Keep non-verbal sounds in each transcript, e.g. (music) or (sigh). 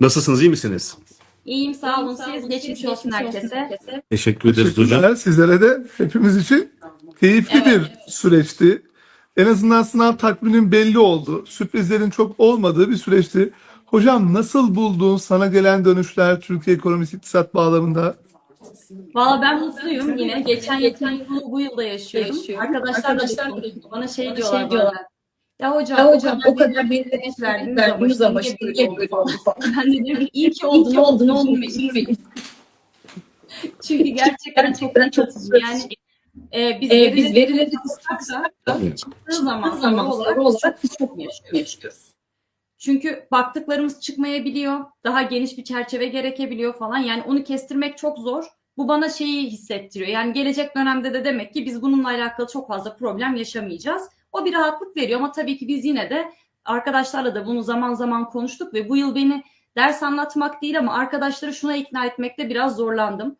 Nasılsınız, iyi misiniz? İyiyim sağ olun siz. Geçmiş olsun herkese. Teşekkür ederiz hocam. Teşekkürler. Sizlere de hepimiz için keyifli Evet. bir süreçti. En azından sınav takviminin belli oldu. Sürprizlerin çok olmadığı bir süreçti. Hocam nasıl buldun sana gelen dönüşler Türkiye ekonomisi iktisat bağlamında? Valla ben mutluyum yine. Geçen geçen yılı bu yılda yaşıyorum. Arkadaşlar da Arkadaşlar da konuştu. bana şey bana diyorlar. şey diyorlar. Ya hocam, Ya hocam o kadar bir verdiniz ama şimdi niye böyle oldu. Ben de diyorum iyi ki oldu ne oldu ne oldu. Çünkü gerçekten çok yıpratıcı. Yani e, biz, Ee, biz verileri Tabii. çıktığı zaman zaman olarak biz çok yaşıyoruz. Çünkü baktıklarımız çıkmayabiliyor. Daha geniş bir çerçeve gerekebiliyor falan. Yani onu kestirmek çok zor. Bu bana şeyi hissettiriyor. Yani gelecek dönemde de demek ki biz bununla alakalı çok fazla problem yaşamayacağız. O bir rahatlık veriyor ama tabii ki biz yine de arkadaşlarla da bunu zaman zaman konuştuk ve bu yıl beni ders anlatmak değil ama arkadaşları şuna ikna etmekte biraz zorlandım.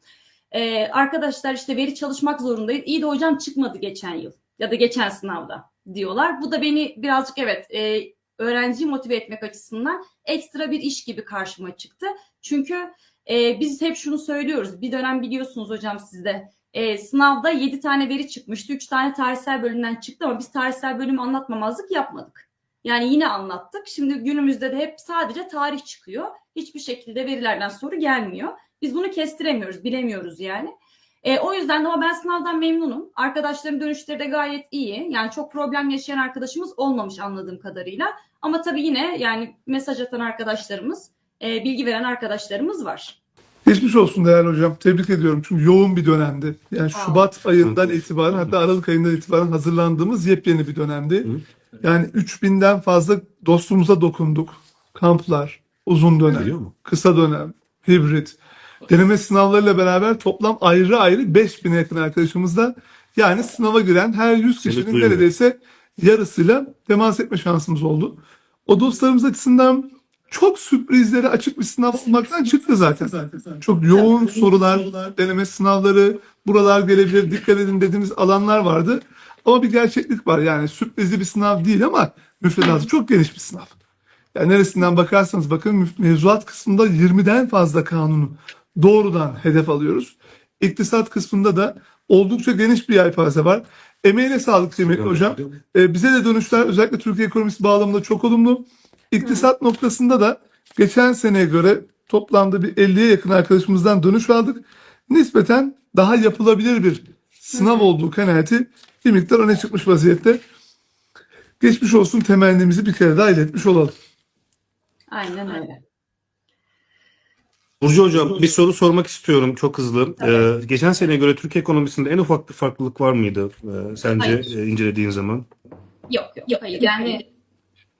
Ee, arkadaşlar işte veri çalışmak zorundayız. İyi de hocam çıkmadı geçen yıl ya da geçen sınavda diyorlar. Bu da beni birazcık evet e, öğrenciyi motive etmek açısından ekstra bir iş gibi karşıma çıktı. Çünkü e, biz hep şunu söylüyoruz. Bir dönem biliyorsunuz hocam sizde e, sınavda 7 tane veri çıkmıştı. 3 tane tarihsel bölümden çıktı ama biz tarihsel bölümü anlatmamazlık yapmadık. Yani yine anlattık. Şimdi günümüzde de hep sadece tarih çıkıyor. Hiçbir şekilde verilerden soru gelmiyor. Biz bunu kestiremiyoruz, bilemiyoruz yani. E, o yüzden de ama ben sınavdan memnunum. Arkadaşlarım dönüşleri de gayet iyi. Yani çok problem yaşayan arkadaşımız olmamış anladığım kadarıyla. Ama tabii yine yani mesaj atan arkadaşlarımız, e, bilgi veren arkadaşlarımız var. Geçmiş olsun değerli hocam. Tebrik ediyorum. Çünkü yoğun bir dönemdi. Yani ol. Şubat ayından itibaren hatta Aralık ayından itibaren hazırlandığımız yepyeni bir dönemdi. Yani 3000'den fazla dostumuza dokunduk. Kamplar, uzun dönem, kısa dönem, hibrit. Deneme sınavlarıyla beraber toplam ayrı ayrı 5000'e yakın arkadaşımızla yani sınava giren her 100 Seni kişinin neredeyse yarısıyla temas etme şansımız oldu. O dostlarımız açısından çok sürprizlere açık bir sınav olmaktan çıktı zaten. Çok yoğun sorular, deneme sınavları, buralar gelebilir, dikkat edin dediğimiz alanlar vardı. Ama bir gerçeklik var yani sürprizli bir sınav değil ama müfredatı çok geniş bir sınav. Yani neresinden bakarsanız bakın mevzuat kısmında 20'den fazla kanunu doğrudan hedef alıyoruz. İktisat kısmında da oldukça geniş bir yelpaze var. Emeğine sağlık kıymetli hocam. Ee, bize de dönüşler özellikle Türkiye ekonomisi bağlamında çok olumlu. İktisat noktasında da geçen seneye göre toplamda bir 50'ye yakın arkadaşımızdan dönüş aldık. Nispeten daha yapılabilir bir sınav olduğu kanaati bir miktar öne çıkmış vaziyette. Geçmiş olsun temennimizi bir kere daha iletmiş olalım. Aynen öyle. Burcu Hocam bir soru sormak istiyorum çok hızlı. Ee, geçen seneye göre Türkiye ekonomisinde en ufak bir farklılık var mıydı ee, sence Hayır. e, incelediğin zaman? Yok yok, Yok, hayır. Yani.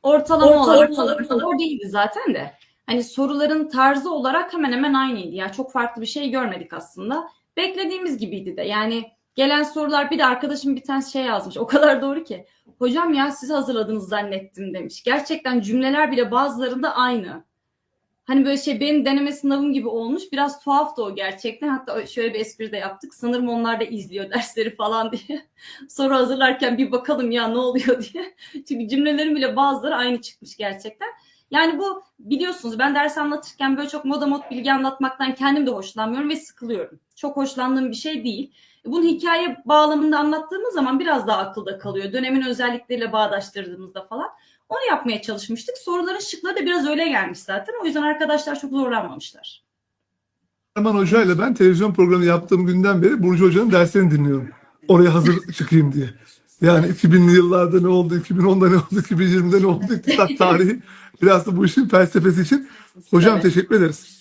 Ortalama, Ortalama olarak olarak- zor değildi zaten de. Hani soruların tarzı olarak hemen hemen aynıydı. Yani çok farklı bir şey görmedik aslında. Beklediğimiz gibiydi de. Yani gelen sorular bir de arkadaşım bir tane şey yazmış. O kadar doğru ki. Hocam ya siz hazırladınız zannettim demiş. Gerçekten cümleler bile bazılarında aynı. Hani böyle şey benim deneme sınavım gibi olmuş. Biraz tuhaf da o gerçekten. Hatta şöyle bir espri de yaptık. Sanırım onlar da izliyor dersleri falan diye. (laughs) Soru hazırlarken bir bakalım ya ne oluyor (laughs) diye. Çünkü cümlelerin bile bazıları aynı çıkmış gerçekten. Yani bu biliyorsunuz ben ders anlatırken böyle çok moda mod bilgi anlatmaktan kendim de hoşlanmıyorum ve sıkılıyorum. Çok hoşlandığım bir şey değil. Bunu hikaye bağlamında anlattığımız zaman biraz daha akılda kalıyor. Dönemin özellikleriyle bağdaştırdığımızda falan. Onu yapmaya çalışmıştık. Soruların şıkları da biraz öyle gelmiş zaten. O yüzden arkadaşlar çok zorlanmamışlar. Erman Hoca ile ben televizyon programı yaptığım günden beri Burcu Hoca'nın derslerini dinliyorum. Oraya hazır çıkayım diye. Yani 2000'li yıllarda ne oldu, 2010'da ne oldu, 2020'de ne oldu, iktisat tarihi. Biraz da bu işin felsefesi için. Hocam teşekkür ederiz.